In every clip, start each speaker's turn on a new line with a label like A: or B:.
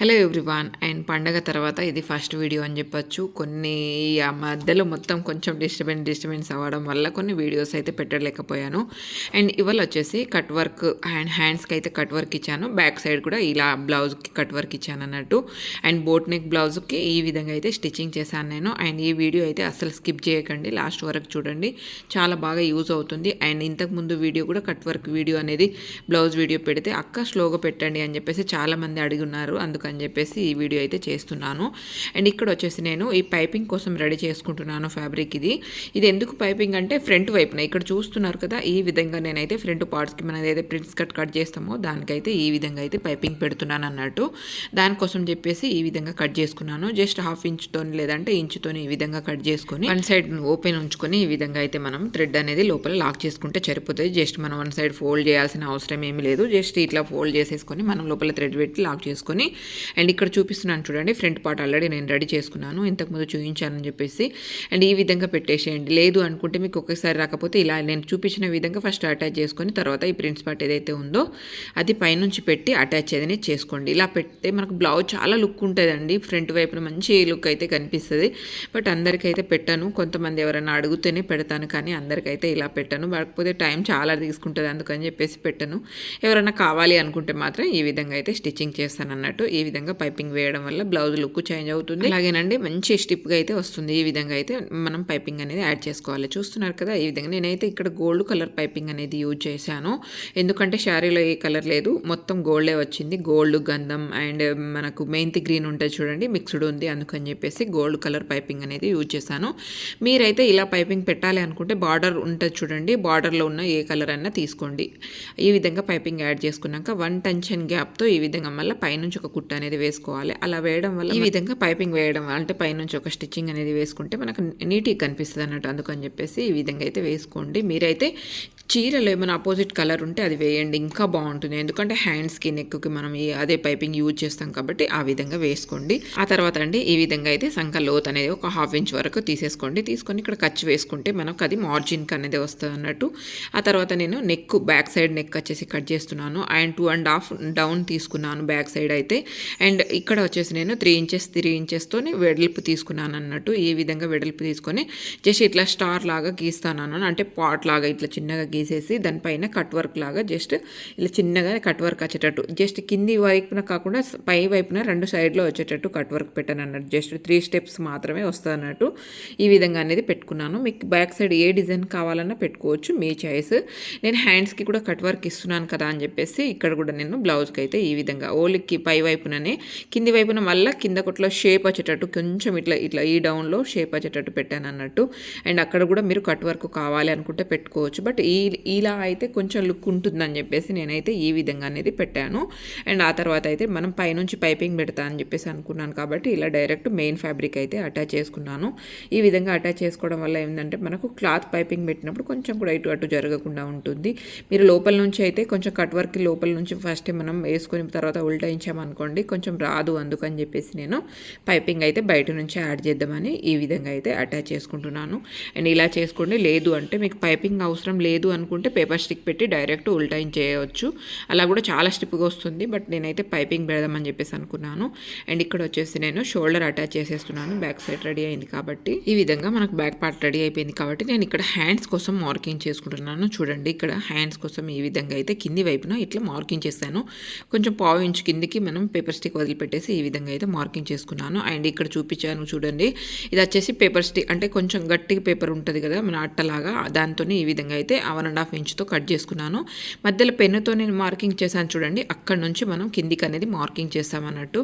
A: Hello everyone and పండగ తర్వాత ఇది ఫస్ట్ వీడియో అని చెప్పొచ్చు. కొన్ని ఆ మధ్యలో మొత్తం కొంచెం డిస్టర్బెన్స్ డిస్టర్బెన్స్ అవ్వడం వల్ల కొన్ని వీడియోస్ అయితే పెట్టలేకపోయాను. అండ్ ఇవాళ వచ్చేసి కట్ వర్క్ అండ్ హ్యాండ్స్కి అయితే కట్ వర్క్ ఇచ్చాను. బ్యాక్ సైడ్ కూడా ఇలా బ్లౌజ్కి కట్ వర్క్ ఇచ్చాను అన్నట్టు. అండ్ బోట్ నెక్ బ్లౌజ్కి ఈ విధంగా అయితే స్టిచ్చింగ్ చేశాను నేను. అండ్ ఈ వీడియో అయితే అసలు స్కిప్ చేయకండి. లాస్ట్ వరకు చూడండి. చాలా బాగా యూజ్ అవుతుంది. అండ్ ఇంతకు ముందు వీడియో కూడా కట్ వర్క్ వీడియో అనేది బ్లౌజ్ వీడియో పెడితే అక్క స్లోగా పెట్టండి అని చెప్పేసి చాలామంది అడిగి ఉన్నారు. అందుకు అందుకని చెప్పేసి ఈ వీడియో అయితే చేస్తున్నాను. అండ్ ఇక్కడ వచ్చేసి నేను ఈ పైపింగ్ కోసం రెడీ చేసుకుంటున్నాను ఫ్యాబ్రిక్ ఇది. ఇది ఎందుకు పైపింగ్ అంటే ఫ్రంట్ వైపున ఇక్కడ చూస్తున్నారు కదా ఈ విధంగా నేనైతే ఫ్రంట్ పార్ట్స్కి మనం ఏదైతే ప్రింట్స్ కట్ కట్ చేస్తామో దానికైతే ఈ విధంగా అయితే పైపింగ్ పెడుతున్నాను అన్నట్టు. దానికోసం చెప్పేసి ఈ విధంగా కట్ చేసుకున్నాను. జస్ట్ హాఫ్ ఇంచ్తో లేదంటే ఇంచుతో ఈ విధంగా కట్ చేసుకొని వన్ సైడ్ ఓపెన్ ఉంచుకొని ఈ విధంగా అయితే మనం థ్రెడ్ అనేది లోపల లాక్ చేసుకుంటే సరిపోతుంది. జస్ట్ మనం వన్ సైడ్ ఫోల్డ్ చేయాల్సిన అవసరం ఏమీ లేదు. జస్ట్ ఇట్లా ఫోల్డ్ చేసేసుకొని మనం లోపల థ్రెడ్ పెట్టి లాక్ చేసుకొని అండ్ ఇక్కడ చూపిస్తున్నాను చూడండి ఫ్రంట్ పార్ట్ ఆల్రెడీ నేను రెడీ చేసుకున్నాను ఇంతకుముందు చూపించానని చెప్పేసి. అండ్ ఈ విధంగా పెట్టేసేయండి. లేదు అనుకుంటే మీకు ఒకేసారి రాకపోతే ఇలా నేను చూపించిన విధంగా ఫస్ట్ అటాచ్ చేసుకొని తర్వాత ఈ ప్రింట్స్ పార్ట్ ఏదైతే ఉందో అది పైనుంచి పెట్టి అటాచ్ అనేది చేసుకోండి. ఇలా పెడితే మనకు బ్లౌజ్ చాలా లుక్ ఉంటుందండి. ఫ్రంట్ వైపున మంచి లుక్ అయితే కనిపిస్తుంది. బట్ అందరికైతే పెట్టాను. కొంతమంది ఎవరైనా అడిగితేనే పెడతాను కానీ అందరికైతే ఇలా పెట్టాను. కాకపోతే టైం చాలా తీసుకుంటుంది. అందుకని చెప్పేసి పెట్టాను. ఎవరైనా కావాలి అనుకుంటే మాత్రం ఈ విధంగా అయితే స్టిచ్చింగ్ చేస్తాను అన్నట్టు ఈ ఈ విధంగా పైపింగ్ వేయడం వల్ల బ్లౌజ్ లుక్ చేంజ్ అవుతుంది. అలాగేనండి మంచి స్టిప్గా అయితే వస్తుంది. ఈ విధంగా అయితే మనం పైపింగ్ అనేది యాడ్ చేసుకోవాలి. చూస్తున్నారు కదా ఈ విధంగా నేనైతే ఇక్కడ గోల్డ్ కలర్ పైపింగ్ అనేది యూజ్ చేశాను. ఎందుకంటే శారీలో ఏ కలర్ లేదు మొత్తం గోల్డే వచ్చింది. గోల్డ్ గంధం అండ్ మనకు మెంతి గ్రీన్ ఉంటుంది చూడండి మిక్స్డ్ ఉంది. అందుకని చెప్పేసి గోల్డ్ కలర్ పైపింగ్ అనేది యూజ్ చేశాను. మీరైతే ఇలా పైపింగ్ పెట్టాలి అనుకుంటే బార్డర్ ఉంటుంది చూడండి బార్డర్లో ఉన్న ఏ కలర్ అయినా తీసుకోండి. ఈ విధంగా పైపింగ్ యాడ్ చేసుకున్నాక వన్ టెన్షన్ గ్యాప్తో ఈ విధంగా మళ్ళీ పైనుంచి ఒక కుట్ట అనేది వేసుకోవాలి. అలా వేయడం వల్ల ఈ విధంగా పైపింగ్ వేయడం అంటే పైనుంచి ఒక స్టిచ్చింగ్ అనేది వేసుకుంటే మనకు నీట్గా కనిపిస్తుంది అన్నట్టు అందుకని చెప్పేసి ఈ విధంగా అయితే వేసుకోండి. మీరైతే చీరలో ఏమైనా ఆపోజిట్ కలర్ ఉంటే అది వేయండి. ఇంకా బాగుంటుంది. ఎందుకంటే హ్యాండ్స్కి నెక్కి మనం అదే పైపింగ్ యూజ్ చేస్తాం కాబట్టి ఆ విధంగా వేసుకోండి. ఆ తర్వాత అండి ఈ విధంగా అయితే సంఖ లోత్ అనేది ఒక హాఫ్ ఇంచ్ వరకు తీసేసుకోండి. తీసుకొని ఇక్కడ ఖర్చు వేసుకుంటే మనకు అది మార్జిన్కి అనేది వస్తుంది అన్నట్టు. ఆ తర్వాత నేను నెక్ బ్యాక్ సైడ్ నెక్ వచ్చేసి కట్ చేస్తున్నాను. And two and half down తీసుకున్నాను. బ్యాక్ సైడ్ అయితే అండ్ ఇక్కడ వచ్చేసి నేను త్రీ ఇంచెస్ త్రీ ఇంచెస్తో వెడల్పు తీసుకున్నాను అన్నట్టు ఈ విధంగా వెడల్పు తీసుకొని జస్ట్ ఇట్లా స్టార్ లాగా గీస్తాను అంటే పాట్ లాగా ఇట్లా చిన్నగా గీసేసి దానిపైన కట్ వర్క్ లాగా జస్ట్ ఇలా చిన్నగా కట్ వర్క్ వచ్చేటట్టు. జస్ట్ కింది వైపున కాకుండా పై వైపున రెండు సైడ్లో వచ్చేటట్టు కట్ వర్క్ పెట్టాను అన్నట్టు. జస్ట్ త్రీ స్టెప్స్ మాత్రమే వస్తుంది అన్నట్టు ఈ విధంగా అనేది పెట్టుకున్నాను. మీకు బ్యాక్ సైడ్ ఏ డిజైన్ కావాలన్నా పెట్టుకోవచ్చు మీ చాయిస్. నేను హ్యాండ్స్కి కూడా కట్ వర్క్ ఇస్తున్నాను కదా అని చెప్పేసి ఇక్కడ కూడా నేను బ్లౌజ్కి అయితే ఈ విధంగా ఓలికి పై వైపున వైపుననే కింది వైపున మళ్ళీ కింద కొట్లో షేప్ వచ్చేటట్టు కొంచెం ఇట్లా ఇట్లా ఈ డౌన్లో షేప్ వచ్చేటట్టు పెట్టాను అన్నట్టు. అండ్ అక్కడ కూడా మీరు కట్ వర్క్ కావాలి అనుకుంటే పెట్టుకోవచ్చు. బట్ ఈ ఇలా అయితే కొంచెం లుక్ ఉంటుందని చెప్పేసి నేనైతే ఈ విధంగా అనేది పెట్టాను. అండ్ ఆ తర్వాత అయితే మనం పైనుంచి పైపింగ్ పెడతా అని చెప్పేసి అనుకున్నాను కాబట్టి ఇలా డైరెక్ట్ మెయిన్ ఫ్యాబ్రిక్ అయితే అటాచ్ చేసుకున్నాను. ఈ విధంగా అటాచ్ చేసుకోవడం వల్ల ఏంటంటే మనకు క్లాత్ పైపింగ్ పెట్టినప్పుడు కొంచెం కూడా ఇటు అటు జరగకుండా ఉంటుంది. మీరు లోపల నుంచి అయితే కొంచెం కట్ వర్క్ లోపల నుంచి ఫస్ట్ మనం వేసుకుని తర్వాత ఉల్టాయించామనుకోండి కొంచెం రాదు అందుకని చెప్పేసి నేను పైపింగ్ అయితే బయట నుంచి యాడ్ చేద్దామని ఈ విధంగా అయితే అటాచ్ చేసుకుంటున్నాను. అండ్ ఇలా చేసుకోండి. లేదు అంటే మీకు పైపింగ్ అవసరం లేదు అనుకుంటే పేపర్ స్టిక్ పెట్టి డైరెక్ట్ ఉల్టైన్ చేయవచ్చు. అలా కూడా చాలా స్టిప్గా వస్తుంది. బట్ నేనైతే పైపింగ్ పెడదామని చెప్పేసి అనుకున్నాను. అండ్ ఇక్కడ వచ్చేసి నేను షోల్డర్ అటాచ్ చేసేస్తున్నాను. బ్యాక్ సైడ్ రెడీ అయింది కాబట్టి. ఈ విధంగా మనకు బ్యాక్ పార్ట్ రెడీ అయిపోయింది కాబట్టి నేను ఇక్కడ హ్యాండ్స్ కోసం మార్కింగ్ చేసుకుంటున్నాను. చూడండి ఇక్కడ హ్యాండ్స్ కోసం ఈ విధంగా అయితే కింది వైపున ఇట్లా మార్కింగ్ చేస్తాను కొంచెం పావు ఇంచు కిందికి మనం పేపర్ స్టిక్ వదిలిపెట్టేసి ఈ విధంగా అయితే మార్కింగ్ చేసుకున్నాను. అండ్ ఇక్కడ చూపించాను చూడండి. ఇది వచ్చేసి పేపర్ స్టిక్ అంటే కొంచెం గట్టి పేపర్ ఉంటుంది కదా మన అట్టలాగా. దాంతో ఈ విధంగా అయితే వన్ అండ్ హాఫ్ ఇంచ్తో కట్ చేసుకున్నాను. మధ్యలో పెన్నుతో నేను మార్కింగ్ చేశాను చూడండి. అక్కడ నుంచి మనం కిందికి అనేది మార్కింగ్ చేస్తామన్నట్టు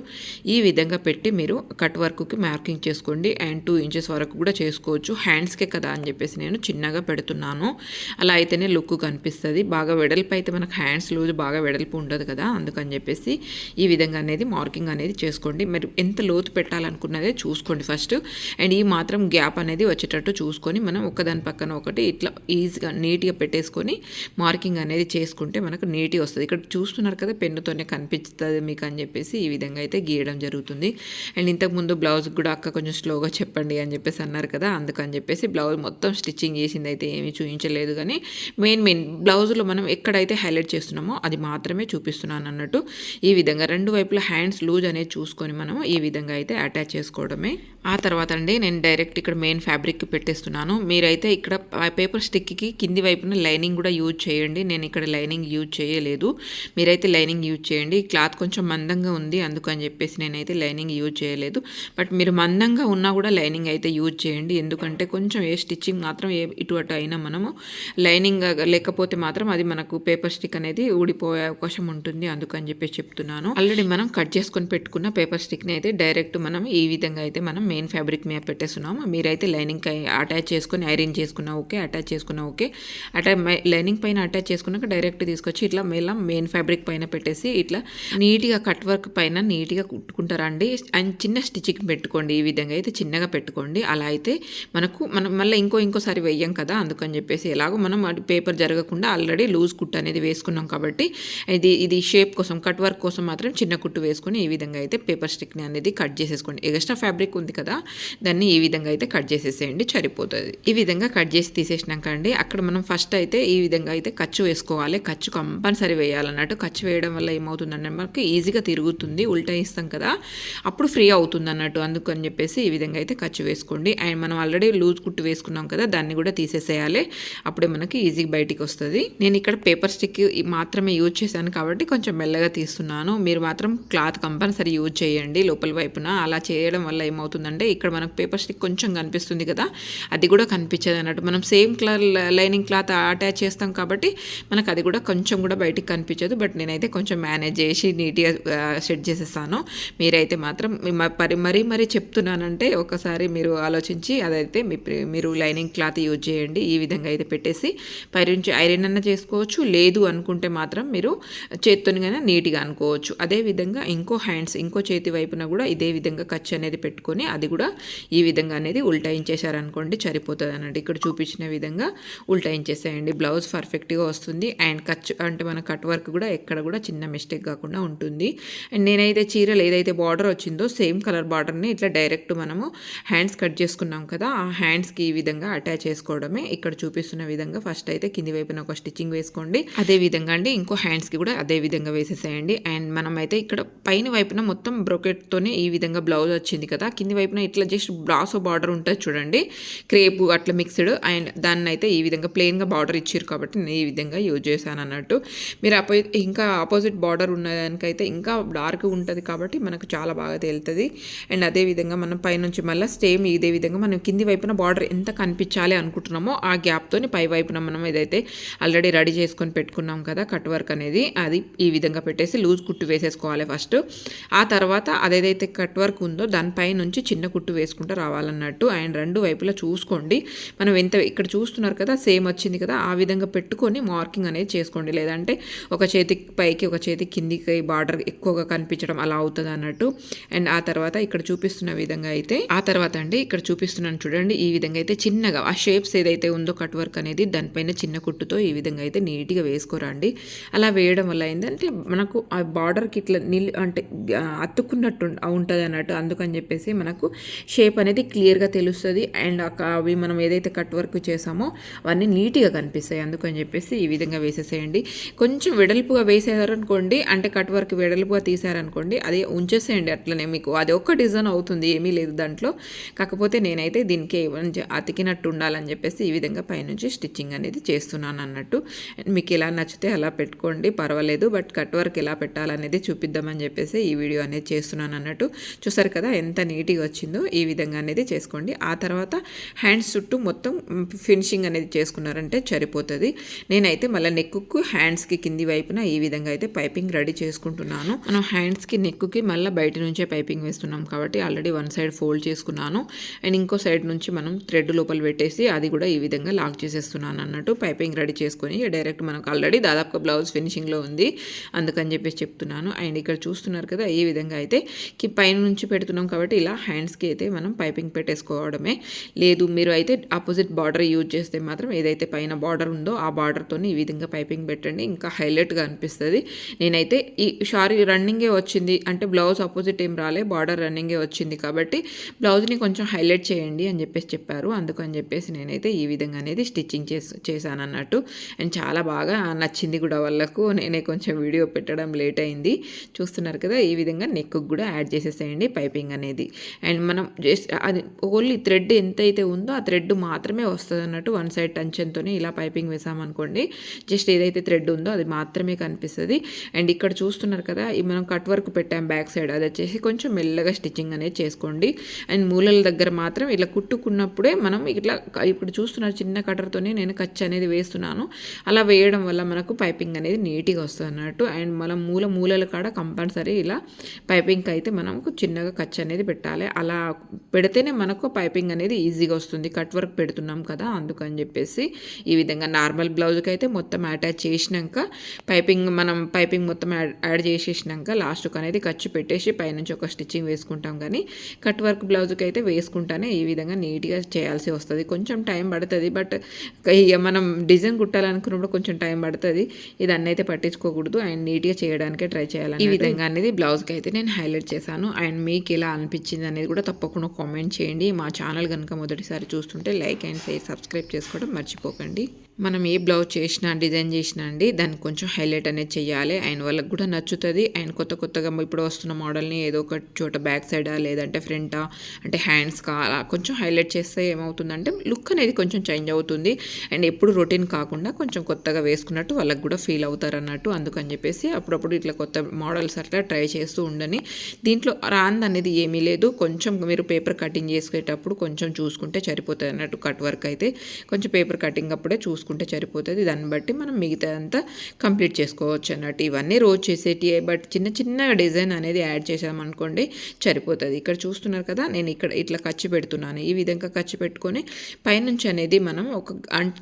A: ఈ విధంగా పెట్టి మీరు కట్ వర్క్కి మార్కింగ్ చేసుకోండి. అండ్ టూ ఇంచెస్ వరకు కూడా చేసుకోవచ్చు. హ్యాండ్స్కే కదా అని చెప్పేసి నేను చిన్నగా పెడుతున్నాను. అలా అయితేనే లుక్ కనిపిస్తుంది. బాగా వెడల్పు అయితే మనకు హ్యాండ్స్ లూజ్ బాగా వెడల్పు ఉండదు కదా అందుకని చెప్పేసి ఈ విధంగా అనేది మార్కింగ్ అనేది చేసుకోండి. మరి ఎంత లోతు పెట్టాలనుకున్నదే చూసుకోండి ఫస్ట్. అండ్ ఈ మాత్రం గ్యాప్ అనేది వచ్చేటట్టు చూసుకొని మనం ఒకదాని పక్కన ఒకటి ఇట్లా ఈజీగా నీట్గా పెట్టేసుకొని మార్కింగ్ అనేది చేసుకుంటే మనకు నీట్గా వస్తుంది. ఇక్కడ చూస్తున్నారు కదా పెన్నుతోనే కనిపిస్తుంది మీకు అని చెప్పేసి ఈ విధంగా అయితే గీయడం జరుగుతుంది. అండ్ ఇంతకుముందు బ్లౌజ్ కూడా అక్క కొంచెం స్లోగా చెప్పండి అని చెప్పేసి అన్నారు కదా అందుకని చెప్పేసి బ్లౌజ్ మొత్తం స్టిచ్చింగ్ చేసింది అయితే ఏమీ చూపించలేదు కానీ మెయిన్ మెయిన్ బ్లౌజ్లో మనం ఎక్కడైతే హైలైట్ చేస్తున్నామో అది మాత్రమే చూపిస్తున్నాను అన్నట్టు. ఈ విధంగా రెండు వైపులా హ్యాండ్స్ లూజ్ అనేది చూసుకొని మనం ఈ విధంగా అయితే అటాచ్ చేసుకోవడమే. ఆ తర్వాత అండి నేను డైరెక్ట్ ఇక్కడ మెయిన్ ఫ్యాబ్రిక్ పెట్టేస్తున్నాను. మీరైతే ఇక్కడ పేపర్ స్టిక్కి కింది వైపున లైనింగ్ కూడా యూజ్ చేయండి. నేను ఇక్కడ లైనింగ్ యూజ్ చేయలేదు. మీరైతే లైనింగ్ యూజ్ చేయండి. క్లాత్ కొంచెం మందంగా ఉంది. అందుకని చెప్పేసి నేనైతే లైనింగ్ యూజ్ చేయలేదు. బట్ మీరు మందంగా ఉన్నా కూడా లైనింగ్ అయితే యూజ్ చేయండి. ఎందుకంటే కొంచెం ఏ స్టిచ్చింగ్ మాత్రం ఏ ఇటు అటు అయినా మనము లైనింగ్ లేకపోతే మాత్రం అది మనకు పేపర్ స్టిక్ అనేది ఊడిపోయే అవకాశం ఉంటుంది. అందుకని చెప్పేసి చెప్తున్నాను. ఆల్రెడీ మనం కట్ చేసుకొని పెట్టుకున్న పేపర్ స్టిక్ని అయితే డైరెక్ట్ మనం ఈ విధంగా అయితే మనం మెయిన్ ఫ్యాబ్రిక్ మీద పెట్టేస్తున్నాము. మీరైతే లైనింగ్ అటాచ్ చేసుకొని ఐరన్ చేసుకున్నా ఓకే అటాచ్ చేసుకున్నా ఓకే అటాచ్ లైనింగ్ పైన అటాచ్ చేసుకున్నాక డైరెక్ట్ తీసుకొచ్చి ఇట్లా మళ్ళీ మెయిన్ ఫ్యాబ్రిక్ పైన పెట్టేసి ఇట్లా నీట్గా కట్ వర్క్ పైన నీట్గా కుట్టుకుంటారండి. అండ్ చిన్న స్టిచ్చింగ్ పెట్టుకోండి. ఈ విధంగా అయితే చిన్నగా పెట్టుకోండి. అలా అయితే మనకు మనం మళ్ళీ ఇంకో ఇంకోసారి వెయ్యం కదా. అందుకని చెప్పేసి ఎలాగో మనం పేపర్ జరగకుండా ఆల్రెడీ లూజ్ కుట్ అనేది వేసుకున్నాం కాబట్టి ఇది ఇది షేప్ కోసం కట్ వర్క్ కోసం మాత్రం చిన్న కుట్టు వేసుకొని ఈ విధంగా అయితే పేపర్ స్టిక్ని అనేది కట్ చేసేసుకోండి. ఎక్స్ట్రా ఫ్యాబ్రిక్ ఉంది కదా దాన్ని ఈ విధంగా అయితే కట్ చేసేసేయండి సరిపోతుంది. ఈ విధంగా కట్ చేసి తీసేసినాక అండి అక్కడ మనం ఫస్ట్ అయితే ఈ విధంగా అయితే ఖర్చు వేసుకోవాలి. ఖర్చు కంపల్సరీ వేయాలన్నట్టు ఖర్చు వేయడం వల్ల ఏమవుతుందంటే మనకి ఈజీగా తిరుగుతుంది ఉల్టా ఇస్తాం కదా అప్పుడు ఫ్రీ అవుతుంది అన్నట్టు అందుకని చెప్పేసి ఈ విధంగా అయితే ఖర్చు వేసుకోండి. అండ్ మనం ఆల్రెడీ లూజ్ కుట్టు వేసుకున్నాం కదా దాన్ని కూడా తీసేసేయాలి. అప్పుడే మనకి ఈజీగా బయటికి వస్తుంది. నేను ఇక్కడ పేపర్ స్టిక్ మాత్రమే యూజ్ చేశాను కాబట్టి కొంచెం మెల్లగా తీస్తున్నాను. మీరు మాత్రం క్లాత్ కంపల్సరీ యూజ్ చేయండి లోపల వైపున. అలా చేయడం వల్ల ఏమవుతుందంటే ఇక్కడ మనకు పేపర్ స్టిక్ కొంచెం కనిపిస్తుంది కదా అది కూడా కనిపించదు అన్నట్టు. మనం same colour lining cloth attach చేస్తాం కాబట్టి మనకు అది కూడా కొంచెం కూడా బయటికి కనిపించదు. బట్ నేనైతే కొంచెం మేనేజ్ చేసి నీట్గా సెట్ చేసేస్తాను. మీరైతే మాత్రం మరి మరీ మరీ చెప్తున్నానంటే ఒకసారి మీరు ఆలోచించి అదైతే మీరు లైనింగ్ క్లాత్ యూజ్ చేయండి. ఈ విధంగా అయితే పెట్టేసి పైనుంచి ఐరన్ అన్న చేసుకోవచ్చు. లేదు అనుకుంటే మాత్రం మీరు చేత్తోనిగానే నీట్గా అనుకోవచ్చు. అదేవిధంగా ఇంకో హ్యాండ్స్ ఇంకో చేతి వైపున కూడా ఇదే విధంగా ఖర్చు అనేది పెట్టుకొని అది కూడా ఈ విధంగా అనేది ఉల్టాయించేశారనుకోండి సరిపోతుంది అన్నట్టు ఇక్కడ చూపించిన విధంగా ఉల్టాయించేసేయండి. బ్లౌజ్ పర్ఫెక్ట్గా వస్తుంది. అండ్ ఖర్చు అంటే మన కట్ వర్క్ కూడా ఎక్కడ కూడా చిన్న మిస్టేక్ కాకుండా ఉంటుంది. అండ్ నేనైతే చీరలు ఏదైతే బార్డర్ వచ్చిందో సేమ్ కలర్ బార్డర్ని ఇట్లా డైరెక్ట్ మనము హ్యాండ్స్ కట్ చేసుకున్నాం కదా ఆ హ్యాండ్స్కి ఈ విధంగా అటాచ్ చేసుకోవడమే. ఇక్కడ చూపిస్తున్న విధంగా ఫస్ట్ అయితే కింది వైపున ఒక స్టిచ్చింగ్ వేసుకోండి. అదే విధంగా అండి ఇంకో హ్యాండ్స్కి కూడా అదే విధంగా వేసేసేయండి. అండ్ మనం అయితే ఇక్కడ పైన వైపున మొత్తం బ్రొకెట్తోనే ఈ విధంగా బ్లౌజ్ వచ్చింది కదా. కింది వైపున ఇట్లా జస్ట్ బ్రాసో బార్డర్ ఉంటుంది చూడండి. క్రేపు అట్లా మిక్స్డ్ అండ్ దాన్ని అయితే ఈ విధంగా ప్లెయిన్గా బార్డర్ ఇచ్చారు కాబట్టి నేను ఈ విధంగా యూజ్ చేశాను అన్నట్టు. మీరు అపో ఇంకా ఆపోజిట్ బార్డర్ ఉన్నదానికైతే ఇంకా డార్క్ ఉంటుంది కాబట్టి మనకు చాలా బాగా తేలుతుంది. అండ్ అదే విధంగా మనం పైనుంచి మళ్ళీ సేమ్ ఇదే విధంగా మనం కింది వైపున బార్డర్ ఎంత కనిపించాలి అనుకుంటున్నామో ఆ గ్యాప్తో పై వైపున మనం ఏదైతే ఆల్రెడీ రెడీ చేసుకొని పెట్టుకున్నాం కదా కట్ వర్క్ అనేది అది ఈ విధంగా పెట్టేసి లూజ్ కుట్టు వేసేసుకోవాలి ఫస్ట్ ఆ తర్వాత అదేదైతే కట్ వర్క్ ఉందో దానిపై నుంచి చిన్న కుట్టు వేసుకుంటూ రావాలన్నట్టు. అండ్ రెండు వైపులా చూసుకోండి. మనం ఎంత ఇక్కడ చూస్తున్నారు కదా సేమ్ వచ్చింది కదా ఆ విధంగా పెట్టుకొని మార్కింగ్ అనేది చేసుకోండి. లేదంటే ఒక చేతి పైకి ఒక చేతి కిందికి బార్డర్ ఎక్కువగా కనిపించడం అలా అవుతుంది అన్నట్టు. అండ్ ఆ తర్వాత ఇక్కడ చూపిస్తున్న విధంగా అయితే ఆ తర్వాత అండి ఇక్కడ చూపిస్తున్నాను చూడండి. ఈ విధంగా అయితే చిన్నగా ఆ షేప్స్ ఏదైతే ఉందో కట్ వర్క్ అనేది దానిపైన చిన్న కుట్టుతో ఈ విధంగా అయితే నీట్గా వేసుకోరండి. అలా వేయడం వల్ల ఏంటంటే మనకు ఆ బార్డర్కి ఇట్లా నీళ్ళు అంటే అతుక్కున్నట్టు ఉంటుంది అన్నట్టు. అందుకని చెప్పేసి మనకు షేప్ అనేది క్లియర్గా తెలుస్తుంది. అండ్ అవి మనం ఏదైతే కట్ వర్క్ చేసామో అవన్నీ నీట్గా కనిపిస్తాయి. అందుకని చెప్పేసి ఈ విధంగా వేసేసేయండి. కొంచెం వెడల్పుగా వేసేసారనుకోండి అంటే కట్ వర్క్ వెడల్పుగా తీసారనుకోండి అది ఉంచేసేయండి అట్లనే మీకు. అది ఒక్క డిజైన్ అవుతుంది ఏమీ లేదు దాంట్లో. కాకపోతే నేనైతే దీనికి అతికినట్టు ఉండాలని చెప్పేసి ఈ విధంగా పైనుంచి స్టిచ్చింగ్ అనేది చేస్తున్నాను అన్నట్టు మీకు ఎలా నచ్చితే అలా పెట్టుకోండి పర్వాలేదు. బట్ కట్ వర్క్ ఎలా పెట్టాలనేది అని చెప్పేసి ఈ వీడియో అనేది చేస్తున్నాను అన్నట్టు. చూసారు కదా ఎంత నీట్గా వచ్చిందో ఈ విధంగా అనేది చేసుకోండి. ఆ తర్వాత హ్యాండ్స్ చుట్టూ మొత్తం ఫినిషింగ్ అనేది చేసుకున్నారంటే సరిపోతుంది. నేనైతే మళ్ళీ నెక్కు హ్యాండ్స్కి కింది వైపున ఈ విధంగా అయితే పైపింగ్ రెడీ చేసుకుంటున్నాను. మనం హ్యాండ్స్కి నెక్కుకి మళ్ళీ బయట నుంచే పైపింగ్ వేస్తున్నాం కాబట్టి ఆల్రెడీ వన్ సైడ్ ఫోల్డ్ చేసుకున్నాను. అండ్ ఇంకో సైడ్ నుంచి మనం థ్రెడ్ లోపల పెట్టేసి అది కూడా ఈ విధంగా లాక్ చేసేస్తున్నాను అన్నట్టు పైపింగ్ రెడీ చేసుకొని డైరెక్ట్ మనకు ఆల్రెడీ దాదాపు బ్లౌజ్ ఫినిషింగ్లో ఉంది. అందుకని చెప్పేసి చెప్తున్నాను. అండ్ ఇక్కడ చూస్తున్నారు కదా ఈ విధంగా అయితే కి పైన నుంచి పెడుతున్నాం కాబట్టి ఇలా హ్యాండ్స్కి అయితే మనం పైపింగ్ పెట్టేసుకోవడమే. లేదు మీరు అయితే ఆపోజిట్ బార్డర్ యూజ్ చేస్తే మాత్రం ఏదైతే పైన బార్డర్ ఉందో ఆ బార్డర్తో ఈ విధంగా పైపింగ్ పెట్టండి. ఇంకా హైలైట్గా అనిపిస్తుంది. నేనైతే ఈ షారీ రన్నింగే వచ్చింది అంటే బ్లౌజ్ అపోజిట్ ఏం రాలే బార్డర్ రన్నింగే వచ్చింది కాబట్టి బ్లౌజ్ని కొంచెం హైలైట్ చేయండి అని చెప్పేసి చెప్పారు. అందుకని చెప్పేసి నేనైతే ఈ విధంగా అనేది స్టిచ్చింగ్ చేసి చేశాను అన్నట్టు. అండ్ చాలా బాగా నచ్చింది కూడా వాళ్ళకు. నేనే కొంచెం వీడియో పెట్టడం లేట్ అయింది. చూ చూస్తున్నారు కదా ఈ విధంగా నెక్కు కూడా యాడ్ చేసేసేయండి పైపింగ్ అనేది. అండ్ మనం జస్ట్ అది ఓన్లీ థ్రెడ్ ఎంత అయితే ఉందో ఆ థ్రెడ్ మాత్రమే వస్తుంది అన్నట్టు వన్ సైడ్ టెన్షన్తోనే ఇలా పైపింగ్ వేసామనుకోండి జస్ట్ ఏదైతే థ్రెడ్ ఉందో అది మాత్రమే కనిపిస్తుంది. అండ్ ఇక్కడ చూస్తున్నారు కదా మనం కట్ వర్క్ పెట్టాం బ్యాక్ సైడ్ అది వచ్చేసి కొంచెం మెల్లగా స్టిచ్చింగ్ అనేది చేసుకోండి. అండ్ మూలల దగ్గర మాత్రం ఇలా కుట్టుకున్నప్పుడే మనం ఇట్లా ఇప్పుడు చూస్తున్నారు చిన్న కట్టర్తోనే నేను కచ్ అనేది వేస్తున్నాను. అలా వేయడం వల్ల మనకు పైపింగ్ అనేది నీట్గా వస్తుంది అన్నట్టు. అండ్ మనం మూల మూలల కాడ కంపల్సరీ ఇలా పైపింగ్ అయితే మనకు చిన్నగా కచ్ అనేది పెట్టాలి. అలా పెడితేనే మనకు పైపింగ్ అనేది ఈజీగా వస్తుంది. కట్ వర్క్ పెడుతున్నాం కదా అందుకని చెప్పేసి ఈ విధంగా నార్మల్ బ్లౌజ్కి అయితే మొత్తం అటాచ్ చేసినాక పైపింగ్ మనం పైపింగ్ మొత్తం యాడ్ యాడ్ చేసేసినాక లాస్ట్కి అనేది ఖర్చు పెట్టేసి పైనుంచి ఒక స్టిచ్చింగ్ వేసుకుంటాం కానీ కట్ వర్క్ బ్లౌజ్కి అయితే వేసుకుంటానే ఈ విధంగా నీట్గా చేయాల్సి వస్తుంది. కొంచెం టైం పడుతుంది బట్ ఇక మనం డిజైన్ కుట్టాలనుకున్నప్పుడు కొంచెం టైం పడుతుంది. ఇది అన్నైతే పట్టించుకోకూడదు. అండ్ నీట్గా చేయడానికే ట్రై చేయాలి ఈ విధంగా అనేది బ్లౌజ్కి అయితే నేను హైలైట్ చేశాను. అండ్ మీకు ఎలా అనిపించింది అనేది కూడా తప్పకుండా కామెంట్ చేయండి. మా ఛానల్ కనుక మొదటిసారి చూస్తుంటే లైక్ అండ్ షేర్ సబ్స్క్రైబ్ చేసుకోవడం మర్చిపోకండి. మనం ఏ బ్లౌజ్ చేసినా డిజైన్ చేసినా అండి దానికి కొంచెం హైలైట్ అనేది చేయాలి అండ్ వాళ్ళకి కూడా నచ్చుతుంది. అండ్ కొత్త కొత్తగా ఇప్పుడు వస్తున్న మోడల్ని ఏదో ఒక చోట బ్యాక్ సైడా లేదంటే ఫ్రంటా అంటే హ్యాండ్స్కా అలా కొంచెం హైలైట్ చేస్తే ఏమవుతుందంటే లుక్ అనేది కొంచెం చేంజ్ అవుతుంది. అండ్ ఎప్పుడు రొటీన్ కాకుండా కొంచెం కొత్తగా వేసుకున్నట్టు వాళ్ళకి కూడా ఫీల్ అవుతారు అన్నట్టు అందుకని చెప్పేసి అప్పుడప్పుడు ఇట్లా కొత్త మోడల్స్ అట్లా ట్రై చేస్తూ ఉండని. దీంట్లో రాంది అనేది ఏమీ లేదు. కొంచెం మీరు పేపర్ కటింగ్ చేసుకునేటప్పుడు కొంచెం చూసుకుంటే సరిపోతుంది అన్నట్టు కట్ వర్క్ అయితే. కొంచెం పేపర్ కటింగ్ అప్పుడే చూసుకుంటే చేసుకుంటే సరిపోతుంది. దాన్ని బట్టి మనం మిగతా అంతా కంప్లీట్ చేసుకోవచ్చు అన్నట్టు. ఇవన్నీ రోజు చేసేటి బట్ చిన్న చిన్న డిజైన్ అనేది యాడ్ చేసామనుకోండి సరిపోతుంది. ఇక్కడ చూస్తున్నారు కదా నేను ఇక్కడ ఇట్లా ఖర్చు పెడుతున్నాను. ఈ విధంగా ఖర్చు పెట్టుకొని పైనుంచి అనేది మనం ఒక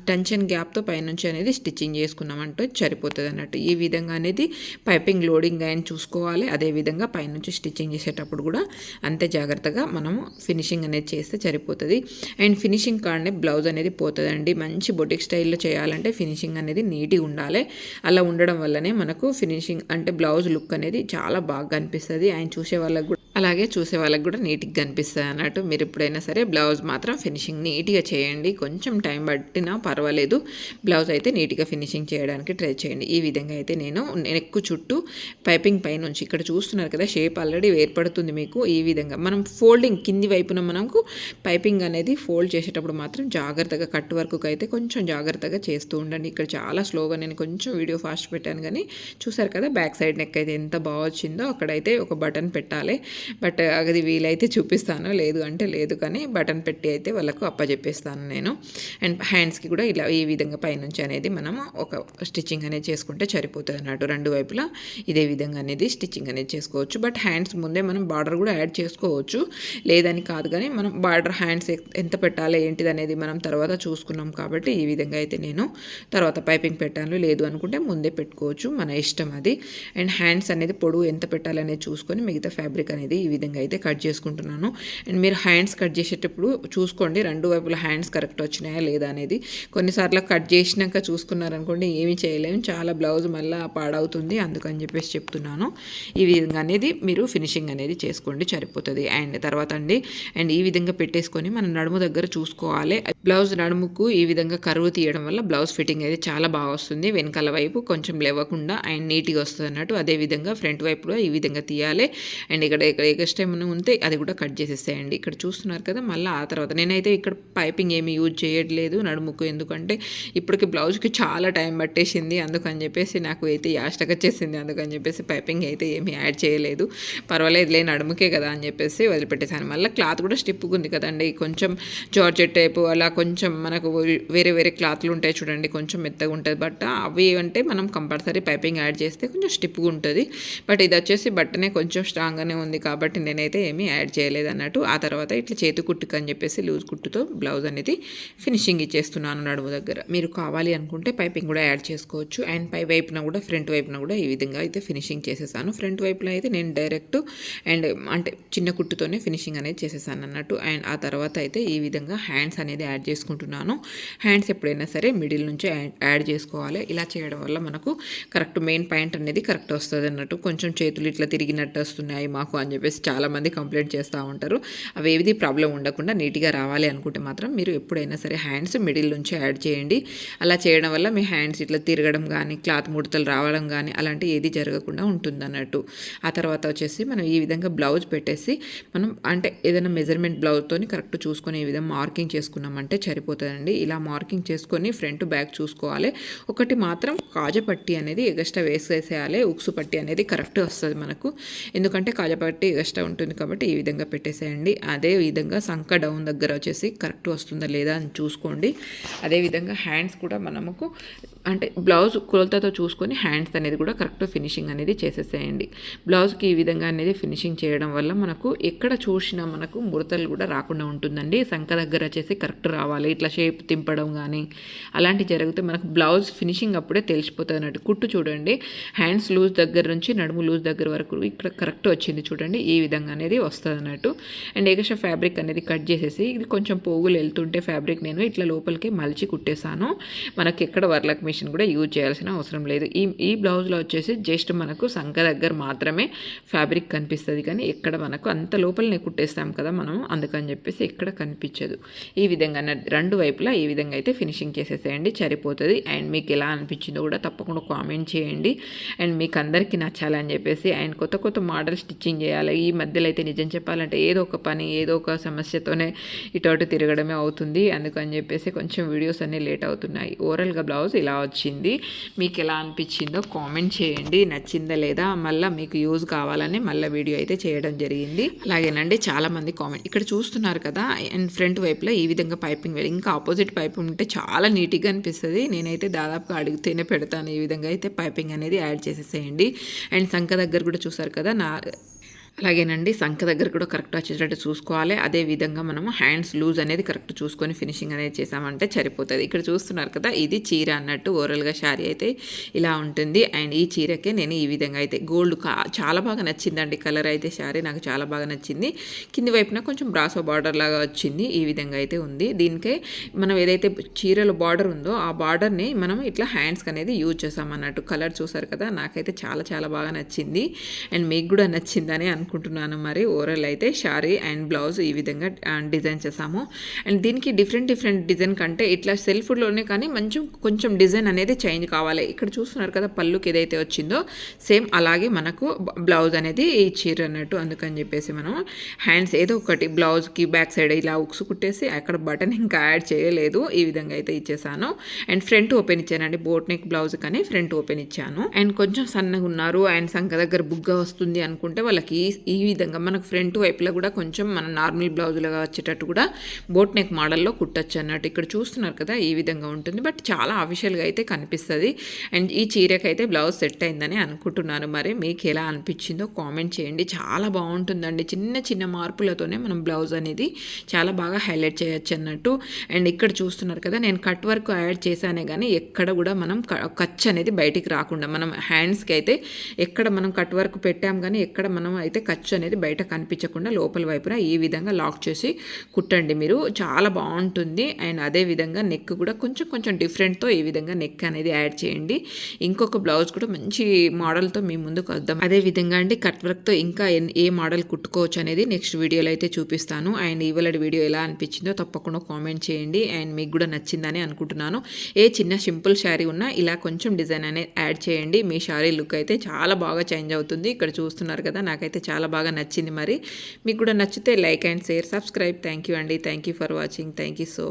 A: టెన్షన్ గ్యాప్తో పైనుంచి అనేది స్టిచ్చింగ్ చేసుకున్నామంటే సరిపోతుంది అన్నట్టు. ఈ విధంగా అనేది పైపింగ్ లోడింగ్ అయిన చూసుకోవాలి. అదేవిధంగా పైనుంచి స్టిచ్చింగ్ చేసేటప్పుడు కూడా అంతే జాగ్రత్తగా మనము ఫినిషింగ్ అనేది చేస్తే సరిపోతుంది. అండ్ ఫినిషింగ్ కాడనే బ్లౌజ్ అనేది పోతుందండి. మంచి బొటిక్ స్టైల్లో చేయాలంటే ఫినిషింగ్ అనేది నీట్గా ఉండాలి. అలా ఉండడం వల్లనే మనకు ఫినిషింగ్ అంటే బ్లౌజ్ లుక్ అనేది చాలా బాగా కనిపిస్తుంది ఆయన చూసే వాళ్ళకు కూడా అలాగే చూసే వాళ్ళకి కూడా నీట్గా కనిపిస్తుంది అన్నట్టు మీరు ఎప్పుడైనా సరే బ్లౌజ్ మాత్రం ఫినిషింగ్ నీట్గా చేయండి. కొంచెం టైం పట్టినా పర్వాలేదు. బ్లౌజ్ అయితే నీట్గా ఫినిషింగ్ చేయడానికి ట్రై చేయండి. ఈ విధంగా అయితే నేను నెక్కు చుట్టూ పైపింగ్ పైనుంచి ఇక్కడ చూస్తున్నారు కదా షేప్ ఆల్రెడీ ఏర్పడుతుంది మీకు. ఈ విధంగా మనం ఫోల్డింగ్ కింది వైపున మనకు పైపింగ్ అనేది ఫోల్డ్ చేసేటప్పుడు మాత్రం జాగ్రత్తగా కట్ వర్క్ అయితే కొంచెం జాగ్రత్తగా చేస్తూ ఉండండి. ఇక్కడ చాలా స్లోగా నేను కొంచెం వీడియో ఫాస్ట్ పెట్టాను కానీ చూసారు కదా బ్యాక్ సైడ్ నెక్ అయితే ఎంత బాగా వచ్చిందో అక్కడైతే ఒక బటన్ పెట్టాలి. బట్ అది వీలైతే చూపిస్తాను. లేదు అంటే లేదు కానీ బటన్ పెట్టి అయితే వాళ్ళకు అప్పచెప్పేస్తాను నేను. అండ్ హ్యాండ్స్కి కూడా ఇలా ఈ విధంగా పైనుంచి అనేది మనం ఒక స్టిచ్చింగ్ అనేది చేసుకుంటే సరిపోతుంది అన్నట్టు. రెండు వైపులా ఇదే విధంగా అనేది స్టిచ్చింగ్ అనేది చేసుకోవచ్చు. బట్ హ్యాండ్స్ ముందే మనం బార్డర్ కూడా యాడ్ చేసుకోవచ్చు. లేదని కాదు కానీ మనం బార్డర్ హ్యాండ్స్ ఎంత పెట్టాలి ఏంటిది అనేది మనం తర్వాత చూసుకున్నాం కాబట్టి ఈ విధంగా అయితే నేను తర్వాత పైపింగ్ పెట్టాను. లేదు అనుకుంటే ముందే పెట్టుకోవచ్చు. మన ఇష్టం అది. అండ్ హ్యాండ్స్ అనేది పొడవు ఎంత పెట్టాలనేది చూసుకొని మిగతా ఫ్యాబ్రిక్ అనేది ఈ విధంగా అయితే కట్ చేసుకుంటున్నాను. అండ్ మీరు హ్యాండ్స్ కట్ చేసేటప్పుడు చూసుకోండి. రెండు వైపుల హ్యాండ్స్ కరెక్ట్ వచ్చినాయా లేదా అనేది. కొన్నిసార్లు కట్ చేసినాక చూసుకున్నారనుకోండి ఏమి చేయలేము చాలా బ్లౌజ్ మళ్ళీ పాడవుతుంది. అందుకని చెప్పేసి చెప్తున్నాను. ఈ విధంగా అనేది మీరు ఫినిషింగ్ అనేది చేసుకోండి. సరిపోతుంది. అండ్ తర్వాత అండి అండ్ ఈ విధంగా పెట్టేసుకొని మన నడుము దగ్గర చూసుకోవాలి. బ్లౌజ్ నడుముకు ఈ విధంగా కరువు తీయడం వల్ల బ్లౌజ్ ఫిట్టింగ్ అయితే చాలా బాగా వస్తుంది. వెనకాల వైపు కొంచెం లేవకుండా అండ్ నీట్గా వస్తుంది అన్నట్టు. అదేవిధంగా ఫ్రంట్ వైపు కూడా ఈ విధంగా తీయాలి. అండ్ ఇక్కడ ఇక్కడ ఎగస్ట్ ఏమైనా ఉంటే అది కూడా కట్ చేసేసేయండి. ఇక్కడ చూస్తున్నారు కదా మళ్ళీ ఆ తర్వాత నేనైతే ఇక్కడ పైపింగ్ ఏమి యూజ్ చేయట్లేదు నడుముకు. ఎందుకంటే ఇప్పటికి బ్లౌజ్కి చాలా టైం పట్టేసింది. అందుకని చెప్పేసి నాకు అయితే యాస్టక్ వచ్చేసింది. అందుకని చెప్పేసి పైపింగ్ అయితే ఏమీ యాడ్ చేయలేదు. పర్వాలేదు లే నడుముకే కదా అని చెప్పేసి వదిలిపెట్టేశాను. మళ్ళీ క్లాత్ కూడా స్టిప్గా ఉంది కదండి. కొంచెం జార్జెట్ టైపు అలా కొంచెం మనకు వేరే వేరే క్లాత్లు ఉంటాయి చూడండి కొంచెం మెత్తగా ఉంటుంది. బట్ట అవి అంటే మనం కంపల్సరీ పైపింగ్ యాడ్ చేస్తే కొంచెం స్టిప్గా ఉంటుంది. బట్ ఇది వచ్చేసి బట్టనే కొంచెం స్ట్రాంగ్గానే ఉంది కాబట్టి నేనైతే ఏమీ యాడ్ చేయలేదు అన్నట్టు. ఆ తర్వాత ఇట్లా చేతి కుట్టుకు అని చెప్పేసి లూజ్ కుట్టుతో బ్లౌజ్ అనేది ఫినిషింగ్ ఇచ్చేస్తున్నాను నడుము దగ్గర. మీరు కావాలి అనుకుంటే పైపింగ్ కూడా యాడ్ చేసుకోవచ్చు. అండ్ పై వైపున కూడా ఫ్రంట్ వైపున కూడా ఈ విధంగా అయితే ఫినిషింగ్ చేసేసాను. ఫ్రంట్ వైపులో అయితే నేను డైరెక్ట్ అండ్ అంటే చిన్న కుట్టుతోనే ఫినిషింగ్ అనేది చేసేసాను అన్నట్టు. అండ్ ఆ తర్వాత అయితే ఈ విధంగా హ్యాండ్స్ అనేది యాడ్ చేసుకుంటున్నాను. హ్యాండ్స్ ఎప్పుడైనా సరే మిడిల్ నుంచి యాడ్ చేసుకోవాలి. ఇలా చేయడం వల్ల మనకు కరెక్ట్ మెయిన్ పాయింట్ అనేది కరెక్ట్ వస్తుంది అన్నట్టు. కొంచెం చేతులు ఇట్లా తిరిగినట్టు వస్తున్నాయి మాకు అని చెప్పేసి చాలామంది కంప్లైంట్ చేస్తూ ఉంటారు. అవి ఏది ప్రాబ్లం ఉండకుండా నీట్గా రావాలి అనుకుంటే మాత్రం మీరు ఎప్పుడైనా సరే హ్యాండ్స్ మిడిల్ నుంచి యాడ్ చేయండి. అలా చేయడం వల్ల మీ హ్యాండ్స్ ఇట్లా తిరగడం కానీ క్లాత్ ముడతలు రావడం కానీ అలాంటి ఏది జరగకుండా ఉంటుంది అన్నట్టు. ఆ తర్వాత వచ్చేసి మనం ఈ విధంగా బ్లౌజ్ పెట్టేసి మనం అంటే ఏదైనా మెజర్మెంట్ బ్లౌజ్తో కరెక్ట్ చూసుకొని ఈ విధంగా మార్కింగ్ చేసుకున్నామంటే సరిపోతుందండి. ఇలా మార్కింగ్ చేసుకొని ఫ్రంట్ బ్యాక్ చూసుకోవాలి. ఒకటి మాత్రం కాజపట్టి అనేది ఎగస్ట్రా వేసేసేయాలి. ఉక్సు పట్టి అనేది కరెక్ట్ వస్తుంది మనకు. ఎందుకంటే కాజపట్టి ఎగస్ట్రా ఉంటుంది కాబట్టి ఈ విధంగా పెట్టేసేయండి. అదే విధంగా సంక డౌన్ దగ్గర వచ్చేసి కరెక్ట్ వస్తుందా లేదా అని చూసుకోండి. అదేవిధంగా హ్యాండ్స్ కూడా మనకు అంటే బ్లౌజ్ కొలతతో చూసుకొని హ్యాండ్స్ అనేది కూడా కరెక్ట్ ఫినిషింగ్ అనేది చేసేసేయండి. బ్లౌజ్కి ఈ విధంగా అనేది ఫినిషింగ్ చేయడం వల్ల మనకు ఎక్కడ చూసినా మనకు ముడతలు కూడా రాకుండా ఉంటుందండి. సంక దగ్గర వచ్చేసి కరెక్ట్ రావాలి. ఇట్లా షేప్ తింపడం కానీ అలాంటివి జరిగితే మనకు బ్లౌజ్ ఫినిషింగ్ అప్పుడే తెలిసిపోతుంది అన్నట్టు. కుట్టు చూడండి హ్యాండ్స్ లూజ్ దగ్గర నుంచి నడుము లూజ్ దగ్గర వరకు ఇక్కడ కరెక్ట్ వచ్చింది చూడండి ఈ విధంగా అనేది వస్తుంది అన్నట్టు. అండ్ ఏకశ ఫ్యాబ్రిక్ అనేది కట్ చేసేసి ఇది కొంచెం పోగులు వెళ్తుంటే ఫ్యాబ్రిక్ నేను ఇట్లా లోపలికి మలిచి కుట్టేశాను. మనకి ఎక్కడ వర్లక్ మిషన్ కూడా యూజ్ చేయాల్సిన అవసరం లేదు. ఈ ఈ బ్లౌజ్లో వచ్చేసి జస్ట్ మనకు సంఖ దగ్గర మాత్రమే ఫ్యాబ్రిక్ కనిపిస్తుంది. కానీ ఎక్కడ మనకు అంత లోపలనే కుట్టేస్తాం కదా మనం అందుకని చెప్పేసి ఎక్కడ కనిపించదు. ఈ విధంగా రెండు వైపులా ఈ విధంగా అయితే ఫినిషింగ్ చేసేసేయండి సరిపోతుంది. అండ్ మీకు ఎలా అనిపించిందో కూడా తప్పకుండా కామెంట్ చేయండి. అండ్ మీకు అందరికీ నచ్చాలని చెప్పేసి అండ్ కొత్త కొత్త మోడల్ స్టిచ్చింగ్ చేయాలి. ఈ మధ్యలో అయితే నిజం చెప్పాలంటే ఏదో ఒక పని ఏదో ఒక సమస్యతోనే ఇటు తిరగడమే అవుతుంది. అందుకని చెప్పేసి కొంచెం వీడియోస్ అన్నీ లేట్ అవుతున్నాయి. ఓవరాల్గా బ్లౌజ్ ఇలా వచ్చింది. మీకు ఎలా అనిపించిందో కామెంట్ చేయండి. నచ్చిందా లేదా మళ్ళీ మీకు యూజ్ కావాలని మళ్ళీ వీడియో అయితే చేయడం జరిగింది. అలాగేనండి చాలామంది కామెంట్ ఇక్కడ చూస్తున్నారు కదా అండ్ ఫ్రంట్ వైపులో ఈ విధంగా పైపింగ్ వెళ్ళి ఇంకా ఆపోజిట్ పైపింగ్ ఉంటే చాలా నీట్గా అనిపిస్తుంది. నేనైతే దాదాపుగా అడిగితేనే పెడతాను. ఈ విధంగా అయితే పైపింగ్ అనేది యాడ్ చేసేసేయండి. అండ్ సంఖ దగ్గర కూడా చూసారు కదా నా అలాగేనండి సంఖ దగ్గర కూడా కరెక్ట్ వచ్చేటట్టు చూసుకోవాలి. అదే విధంగా మనము హ్యాండ్స్ లూజ్ అనేది కరెక్ట్ చూసుకొని ఫినిషింగ్ అనేది చేసామంటే సరిపోతుంది. ఇక్కడ చూస్తున్నారు కదా ఇది చీర అన్నట్టు ఓవరాల్గా శారీ అయితే ఇలా ఉంటుంది. అండ్ ఈ చీరకే నేను ఈ విధంగా అయితే గోల్డ్ చాలా బాగా నచ్చిందండి. కలర్ అయితే శారీ నాకు చాలా బాగా నచ్చింది. కింది వైపున కొంచెం బ్రాసో బార్డర్ లాగా వచ్చింది. ఈ విధంగా అయితే ఉంది. దీనికే మనం ఏదైతే చీరలో బార్డర్ ఉందో ఆ బార్డర్ని మనం ఇట్లా హ్యాండ్స్కి అనేది యూజ్ చేసామన్నట్టు. కలర్ చూసారు కదా నాకైతే చాలా చాలా బాగా నచ్చింది. అండ్ మీకు కూడా నచ్చిందని అనుకుంటున్నాను అనుకుంటున్నాను మరి. ఓవరాల్ అయితే శారీ అండ్ బ్లౌజ్ ఈ విధంగా డిజైన్ చేసాము. అండ్ దీనికి డిఫరెంట్ డిఫరెంట్ డిజైన్ కంటే ఇట్లా సెల్ఫ్లోనే కానీ మంచి కొంచెం డిజైన్ అనేది చేంజ్ కావాలి. ఇక్కడ చూస్తున్నారు కదా పళ్ళుకి ఏదైతే వచ్చిందో సేమ్ అలాగే మనకు బ్లౌజ్ అనేది చీర అన్నట్టు అందుకని చెప్పేసి మనం హ్యాండ్స్ ఏదో ఒకటి బ్లౌజ్కి బ్యాక్ సైడ్ ఇలా ఉక్స్ కుట్టేసి అక్కడ బటన్ ఇంకా యాడ్ చేయలేదు. ఈ విధంగా అయితే ఇచ్చేసాను. అండ్ ఫ్రంట్ ఓపెన్ ఇచ్చానండి. బోట్ నెక్ బ్లౌజ్ కానీ ఫ్రంట్ ఓపెన్ ఇచ్చాను. అండ్ కొంచెం సన్నగా ఉన్నారు. అండ్ సంఖ దగ్గర బుగ్గ వస్తుంది అనుకుంటే వాళ్ళకి ఈ విధంగా మనకు ఫ్రంట్ వైపులో కూడా కొంచెం మన నార్మల్ బ్లౌజులుగా వచ్చేటట్టు కూడా బోట్ నెక్ మోడల్లో కుట్టచ్చు అన్నట్టు ఇక్కడ చూస్తున్నారు కదా ఈ విధంగా ఉంటుంది. బట్ చాలా అఫిషియల్గా అయితే కనిపిస్తుంది. అండ్ ఈ చీరకైతే బ్లౌజ్ సెట్ అయిందని అనుకుంటున్నాను. మరి మీకు ఎలా అనిపించిందో కామెంట్ చేయండి. చాలా బాగుంటుందండి. చిన్న చిన్న మార్పులతోనే మనం బ్లౌజ్ అనేది చాలా బాగా హైలైట్ చేయొచ్చు అన్నట్టు. అండ్ ఇక్కడ చూస్తున్నారు కదా నేను కట్ వర్క్ యాడ్ చేశానే కానీ ఎక్కడ కూడా మనం ఖర్చు అనేది బయటికి రాకుండా మనం హ్యాండ్స్కి అయితే ఎక్కడ మనం కట్ వర్క్ పెట్టాం కానీ ఎక్కడ మనం అయితే ఖర్చు అనేది బయట కనిపించకుండా లోపల వైపున ఈ విధంగా లాక్ చేసి కుట్టండి మీరు. చాలా బాగుంటుంది. అండ్ అదే విధంగా నెక్ కూడా కొంచెం కొంచెం డిఫరెంట్తో ఈ విధంగా నెక్ అనేది యాడ్ చేయండి. ఇంకొక బ్లౌజ్ కూడా మంచి మోడల్తో మీ ముందుకు వద్దాం. అదే విధంగా అండి కట్ వర్క్తో ఇంకా ఏ మోడల్ కుట్టుకోవచ్చు అనేది నెక్స్ట్ వీడియోలో అయితే చూపిస్తాను. అండ్ ఇవాళ వీడియో ఎలా అనిపించిందో తప్పకుండా కామెంట్ చేయండి. అండ్ మీకు కూడా నచ్చిందని అనుకుంటున్నాను. ఏ చిన్న సింపుల్ శారీ ఉన్నా ఇలా కొంచెం డిజైన్ అనేది యాడ్ చేయండి. మీ శారీ లుక్ అయితే చాలా బాగా చేంజ్ అవుతుంది. ఇక్కడ చూస్తున్నారు కదా నాకైతే చాలా చాలా బాగా నచ్చింది మరి. మీకు కూడా నచ్చితే like and share subscribe. Thank you అండి. Thank you for watching thank you so